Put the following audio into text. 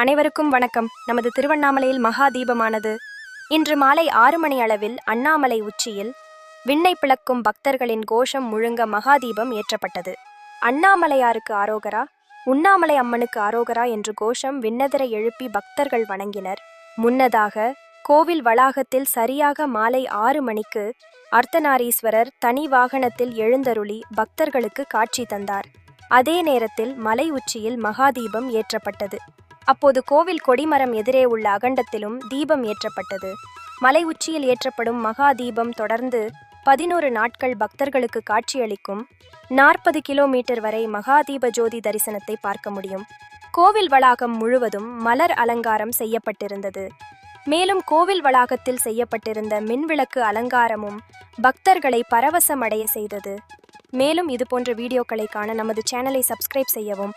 அனைவருக்கும் வணக்கம். நமது திருவண்ணாமலையில் மகா தீபமானது இன்று மாலை ஆறு மணி அளவில் அண்ணாமலை உச்சியில் விண்ணை பிளக்கும் பக்தர்களின் கோஷம் முழுங்க மகா தீபம் ஏற்றப்பட்டது. அண்ணாமலையாருக்கு ஆரோகரா? உண்ணாமலை அம்மனுக்கு ஆரோகரா என்று கோஷம் விண்ணதரை எழுப்பி பக்தர்கள் வணங்கினர். முன்னதாக கோவில் வளாகத்தில் சரியாக மாலை ஆறு மணிக்கு அர்த்தநாரீஸ்வரர் தனி வாகனத்தில் எழுந்தருளி பக்தர்களுக்கு காட்சி தந்தார். அதே நேரத்தில் மலை உச்சியில் மகாதீபம் ஏற்றப்பட்டது. அப்போது கோவில் கொடிமரம் எதிரே உள்ள அகண்டத்திலும் தீபம் ஏற்றப்பட்டது. மலை உச்சியில் ஏற்றப்படும் மகா தீபம் தொடர்ந்து பதினோரு நாட்கள் பக்தர்களுக்கு காட்சியளிக்கும். நாற்பது கிலோமீட்டர் வரை மகாதீப ஜோதி தரிசனத்தை பார்க்க முடியும். கோவில் வளாகம் முழுவதும் மலர் அலங்காரம் செய்யப்பட்டிருந்தது. மேலும் கோவில் வளாகத்தில் செய்யப்பட்டிருந்த மின்விளக்கு அலங்காரமும் பக்தர்களை பரவசமடைய செய்தது. மேலும் இதுபோன்ற வீடியோக்களை காண நமது சேனலை சப்ஸ்கிரைப் செய்யவும்.